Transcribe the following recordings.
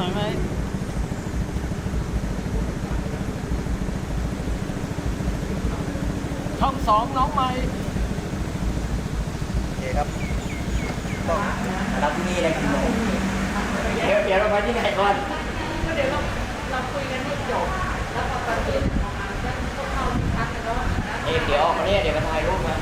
หน่อยไหมช่องสองน้องใหม่ โอเคครับต้องรับที่นี่เลยคุณโมเดี๋ยวเดี๋ยวเราไปที่ไหนก่อนก็เดี๋ยวเราคุยกันให้จบแล้วพอตอนนี้ของอาร์ตก็เข้าที่พักแล้วเอ๊ะเดี๋ยวเขาเนี้เดี๋ยวมาถ่ายรูปมา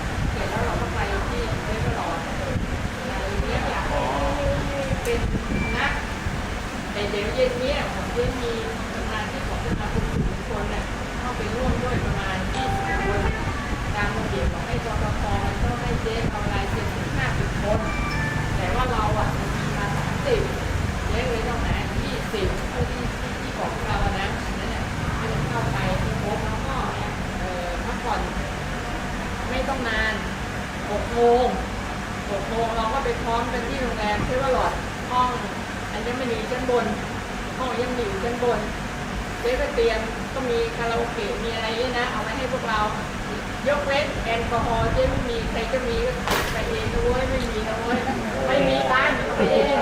แต่เดี๋ยวเย็นเนี้ยผมจะมีกำลังที่ของสมาคมสื่อมวลชนเนี่ยเข้าไปร่วมด้วยประมาณ20คนตามระเบียบของให้กรกตมันต้องให้เจ๊เอาลายเซ็นถึง50คน แต่ว่าเราอะมันมีมา30เจ๊เลยต้องหา20ผู้ที่ที่ที่บอกเราอะนะนั่นแหละให้มันเข้าไปที่พบแล้วก็เอ่อพักผ่อน ไม่ต้องนาน6โมง6โมงเราก็ไปพร้อมกันที่โรงแรมเทวหลอดห้องอัญมณีชั้นบน ห้องยังมีอยู่ชั้น บนเจ๊ก็เตรียมก็มีคาราโอเกะมีอะไรเนี่ยนะ เอามาให้พวกเรา ยกเว้นแอลกอฮอล์เจ๊ไม่มีใครจะมีก็ไปเองด้วยไม่มีนะเว้ยไม่มีร้านไปเอง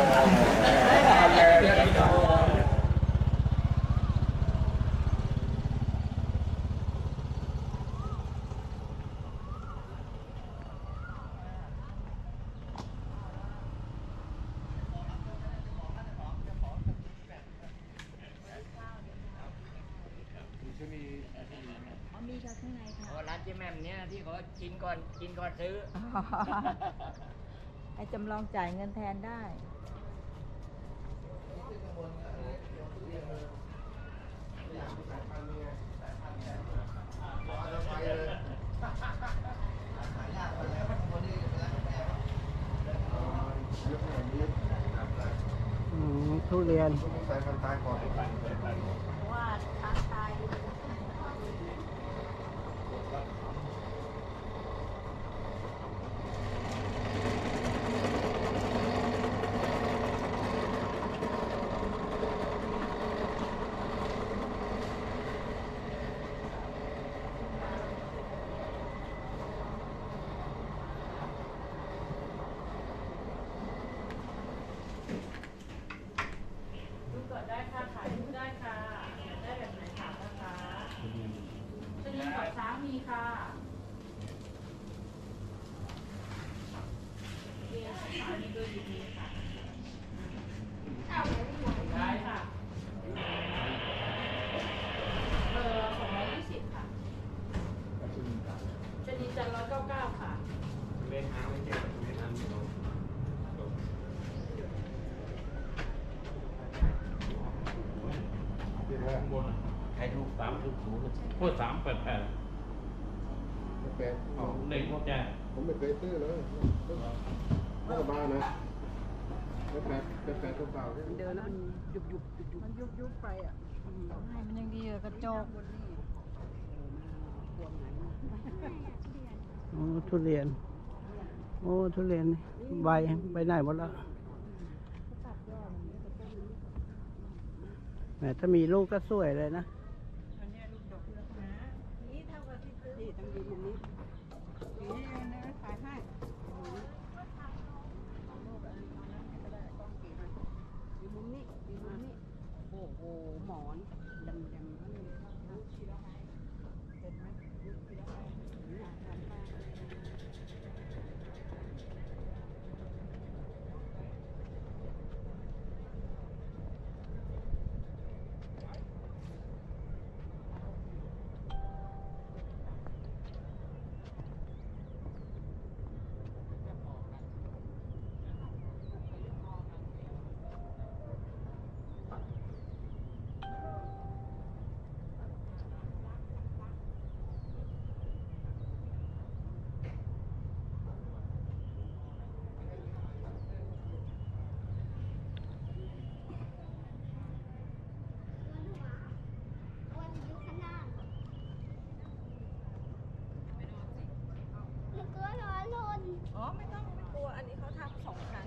มีค่ะข้างในค่ะอ๋อร้านเจ๊แหม่มเนี่ยที่เขากินก่อนกินก่อนซื้อ ให้จำลองจ่ายเงินแทนได้อืม ทุเรียนว่าทางตาย ดูก่อนได้ค่ะ ขายดูได้ค่ะอยากได้แบบไหนถามนะคะชนิดกับช้างมีค่ะเรียนสายนี้ด้วยดีๆค่ะได้ค่ะเบอร์สองร้อยยี่สิบค่ะชนิดจันร้อยเก้าเก้าค่ะ เล่นน้ำไม่เจ็บเล่นน้ำอยู่ข้างบน ให้รูป สามศูนย์ศูนย์ พูดสามแปดแปดแปดเอาเด็กพวกแกผมไม่เคยซื้อเลยไม่สบายนะแปดแปดแปดแปดตัวเปล่าเนี่ยเดินแล้วมันยุบยุบยุบยุบมันยุบยุบไปอะให้มันยังดีกระจกโอ้ทุเรียน โอ้ทุเรียนใบใบไหนหมดแล้วแหมถ้ามีลูกก็สวยเลยนะ นี่เท่ากับที่ซื้อนี่ต้องยืนมุมนี้นี่นะขายให้อยู่มุมนี้อยู่มุมนี้โอ้โหหมอนดำดำเป็นไหมอ๋อไม่ต้องไม่กลัวอันนี้เขาทำสองชั้น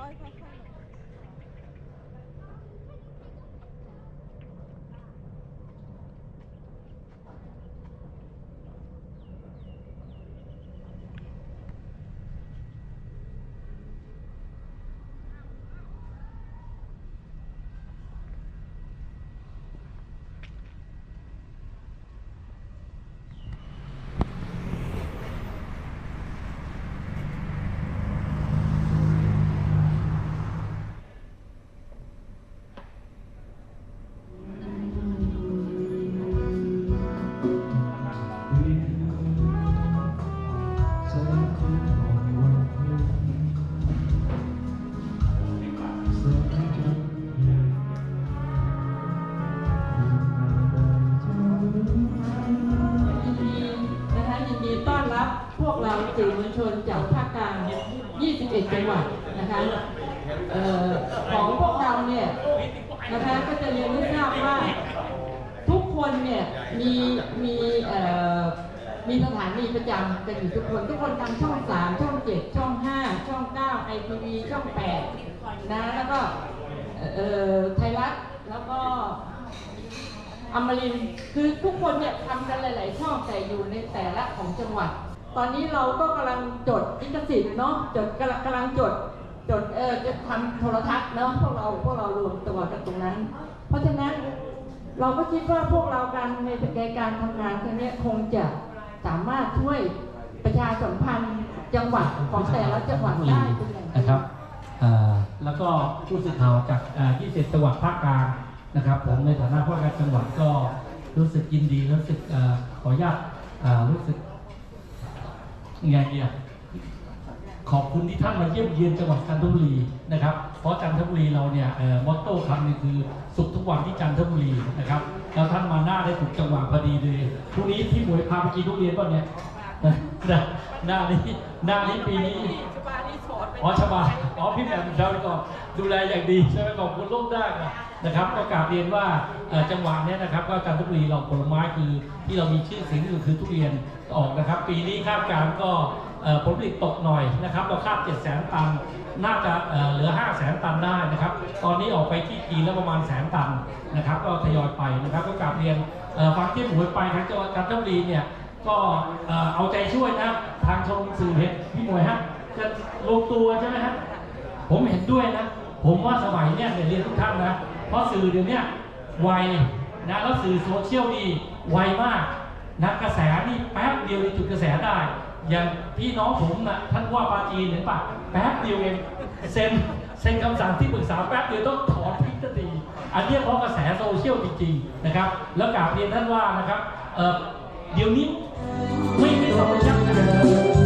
แต่ นะคะก็จะเรียนให้ทราบว่าทุกคนเนี่ยมีมีเอ่อมีสถานีประจำกันอยู่ทุกคน ทุกคนทางช่อง3ช่อง7ช่อง5ช่อง9ไอทีวีช่อง8นะแล้วก็เอ่อไทยรัฐแล้วก็อมรินคือทุกคนเนี่ยทำกันหลาย ๆ ช่องแต่อยู่ในแต่ละของจังหวัด ตอนนี้เราก็กำลังจดลิขสิทธิ์เนาะจดกำลังจด จดเออจะทำโทรทัศน์เนาะพวกเราพวกเรารวมตัวกันตรงนั้น เพราะฉะนั้นเราก็คิดว่าพวกเราการในในการทำงานครั้งเนี้ยคงจะสามารถช่วยประชาสัมพันธ์จังหวัดของแต่ละจังหวัดได้นะครับแล้วก็ผู้สื่อข่าวจากอ่อ20จังหวัดภาคกลางนะครับผมในฐานะผู้การจังหวัดก็รู้สึกยินดีรู้สึกขออนุญาตรู้สึกยังไงเนี่ย ขอบคุณที่ท่านมาเยี่ยมเยียนจังหวัดจันทบุรีนะครับ เพราะจันทบุรีเราเนี่ยมอตโต้คำนี้คือสุขทุกวันที่จันทบุรีนะครับแล้วท่านมาหน้าได้ถูกจังหวะพอดีเลยพรุ่งนี้ที่หมวยพาไปกินทุเรียนป่ะเนี่ยหน้านี้หน้านี้ปีนี้อ๋อชบาอ๋อพี่แหม่มเราก็ดูแลอย่างดีใช่ไหมขอบคุณโลกได้นะครับ ก็กราบเรียนว่าจังหวะเนี้ยนะครับ ก็จันทบุรีเราผลไม้คือที่เรามีชื่อเสียงก็คือทุเรียนออกนะครับ ปีนี้คาดการก็ ผลผลิตตกหน่อยนะครับเราคาด 7 0 0 0 0ตัน น่าจะเหลือ 5 0 0 0 0ตันได้นะครับ ตอนนี้ออกไปที่ปีนและประมาณแสนตันนะครับ ก็ทยอยไปนะครับ ก็กราบเรียนฟังที่หมวยไปทางจังหวัดจันทบุรีเนี่ย ก็เอาใจช่วยนะ ทางชมสื่อเพชรพี่หมวยฮะ จะลงตัวใช่ไหมฮะ ผมเห็นด้วยนะ ผมว่าสมัยเนี่ยเรียนทุกท่านนะ เพราะสื่อเดี๋ยวนี้ไวนะ แล้วสื่อโซเชียลนี่ไวมากนะกระแสนี่แป๊บเดียวนี่จุดกระแสได้ อย่างพี่น้องผมนะท่านว่าปาจีนเห็นปะแป๊บเดียวเองเซ็นเซ็นคำสั่งที่ปรึกษาแป๊บเดียวต้องถอนทิ้งทันทีอันนี้เพราะกระแสโซเชียลจริงๆนะครับ แล้วกราบเรียนท่านว่านะครับเเดี๋ยวนี้ไม่ไม่ต้องยักษ์นะ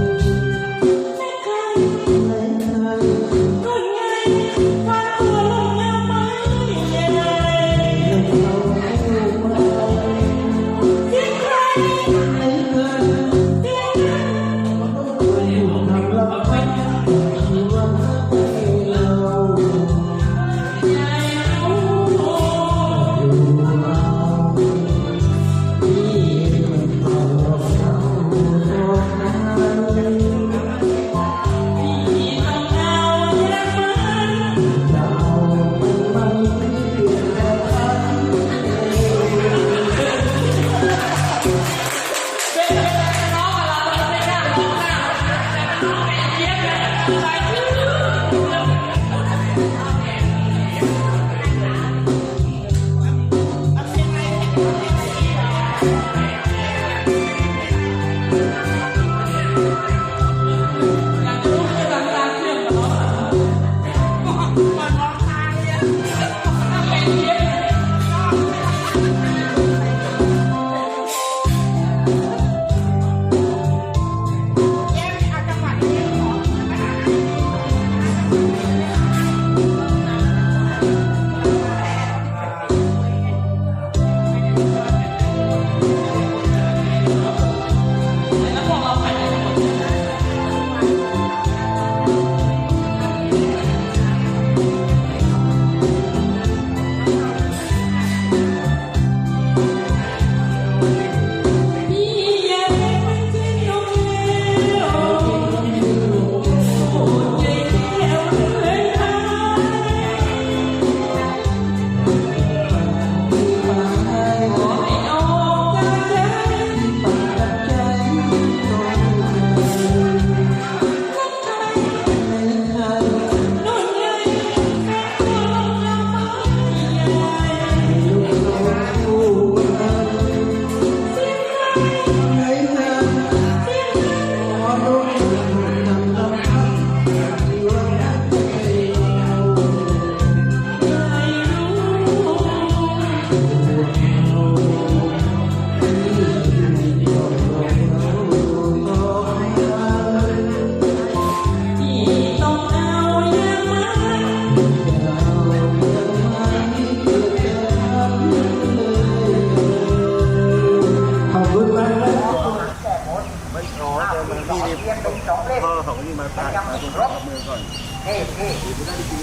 ทียนเป็นสองเล่มพ่อของนี่มาตัดมาตรงขมือก่อนนี่พี่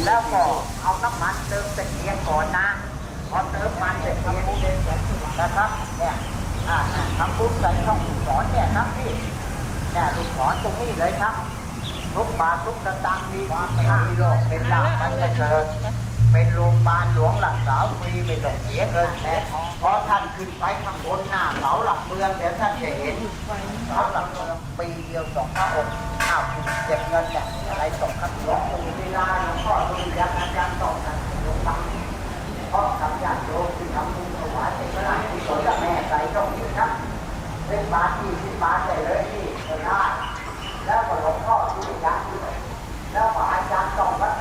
แล้วก็เอาน้ำมันเติมตะเกียงก่อนนะพอเติมมันตะเกียงนะครับเนี่ยอ่าทำปุ๊บใส่ช่องลูกศรเนี่ยครับพี่เนี่ยลูกศรตรงนี้เลยครับทุกบาททุกสตางค์มีความค่ามีโลกเป็นหลักมันจะเกิดเป็นโรงพยาบาลหลวงหลักสาวฟรีไม่ต้องเสียเงินแต่พอท่านขึ้นไปข้างบนหน้าเสาหลักเมืองเดี๋ยวท่านจะเห็นเสาหลักเมือง ปีเดียวสองพระองค์อ้าวเก็บเงินเนี่ยอะไรตกครับหลวงปู่เวลาหลวงพ่อดูยันอาจารย์ตอกันหลวงพ่อเพราะทำญาติโยมที่ทำบุญถวายเป็นพระราชกุศลแม่ใส่ต้องนี้ครับเป็นบาทที่สิบบาทใส่เลยที่ก็ได้แล้วก็หลวงพ่อดูยันด้วยแล้วก็อาจารย์ต้องวัด